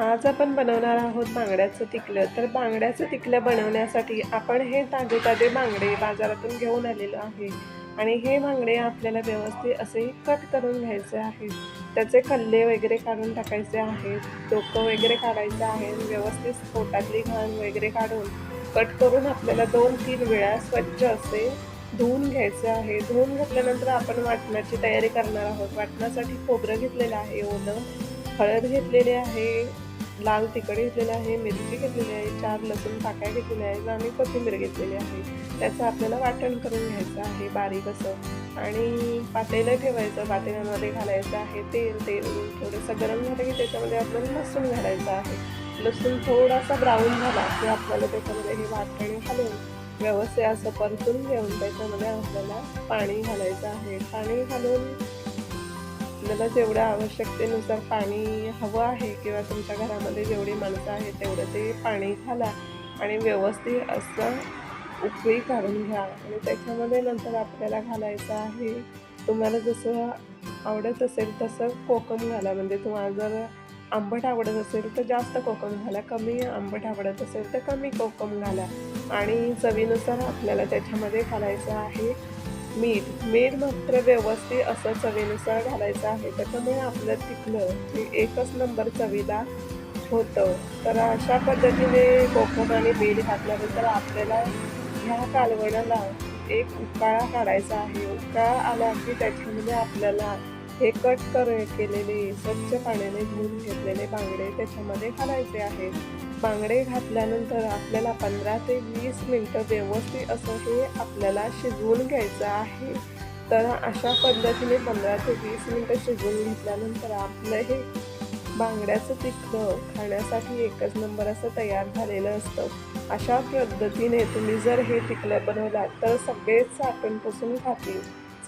आज आपण बनवणार आहोत बांगड्याचं तिकलं तर बांगड्याचं तिकलं बनवण्यासाठी आपण हे ताजे ताजे बांगडे बाजारातून घेऊन आलेलो आहे. आणि हे बांगडे आपल्याला व्यवस्थित असे कट करून घ्यायचे आहेत. त्याचे कल्ले वगैरे काढून टाकायचे आहेत. डोकं वगैरे काढायचं आहे. व्यवस्थित पोटातली घाण वगैरे काढून कट करून आपल्याला दोन तीन वेळा स्वच्छ असे धुवून घ्यायचे आहे. धुवून घेतल्यानंतर आपण वाटण्याची तयारी करणार आहोत. वाटण्यासाठी खोबरं घेतलेलं आहे ओलं हळद घेतलेली आहे लाल तिखट घेतलेलं आहे मिरची घेतलेली आहे चार लसूण पाकळ्या घेतलेल्या आहेत आणि कोथिंबीर घेतलेली आहे. त्याचं आपल्याला वाटण करून घ्यायचं आहे बारीक असं. आणि पातेलं ठेवायचं पातेल्यामध्ये घालायचं आहे तेल तेल थोडंसं गरम झालं की त्याच्यामध्ये आपल्याला लसूण घालायचं आहे. लसूण थोडासा ब्राऊन झाला की आपल्याला त्याच्यामध्ये हे वाटणे घालून व्यवस्थित असं परतून घेऊन त्याच्यामध्ये आपल्याला पाणी घालायचं आहे. पाणी घालून आपल्याला जेवढ्या आवश्यकतेनुसार पाणी हवं आहे किंवा तुमच्या घरामध्ये जेवढी माणसं आहेत तेवढं ते पाणी घाला आणि व्यवस्थित असं उकळी काढून घ्या. आणि त्याच्यामध्ये नंतर आपल्याला घालायचं आहे तुम्हाला जसं आवडत असेल तसं कोकम घाला. म्हणजे तुम्हाला जर आंबट आवडत असेल तर जास्त कोकम घाला कमी आंबट आवडत असेल तर कमी कोकम घाला. आणि चवीनुसार आपल्याला त्याच्यामध्ये घालायचं आहे. मीठ मीठ मात्र व्यवस्थित असं चवीनुसार घालायचं आहे. त्याच्यामुळे आपलं तिथलं की एकच नंबर चवीला होतं. तर अशा पद्धतीने कोकम आणि मीठ घातल्यानंतर आपल्याला ह्या कालवणाला एक उकाळा काढायचा आहे. उकाळा आला की त्याच्यामध्ये आपल्याला हे कट कर केलेले स्वच्छ पाण्याने धुवून घेतलेले बांगडे त्याच्यामध्ये घालायचे आहेत. बांगडे घातल्यानंतर आपल्याला पंधरा ते वीस मिनटं व्यवस्थित असं हे आपल्याला शिजवून घ्यायचं आहे. तर अशा पद्धतीने पंधरा ते वीस मिनटं शिजवून घेतल्यानंतर आपलं हे बांगड्याचं तिखलं खाण्यासाठी एकच नंबर असं तयार झालेलं असतं. अशा पद्धतीने तुम्ही जर हे तिखलं बनवलात तर सगळेच चाटूनपासून खातील.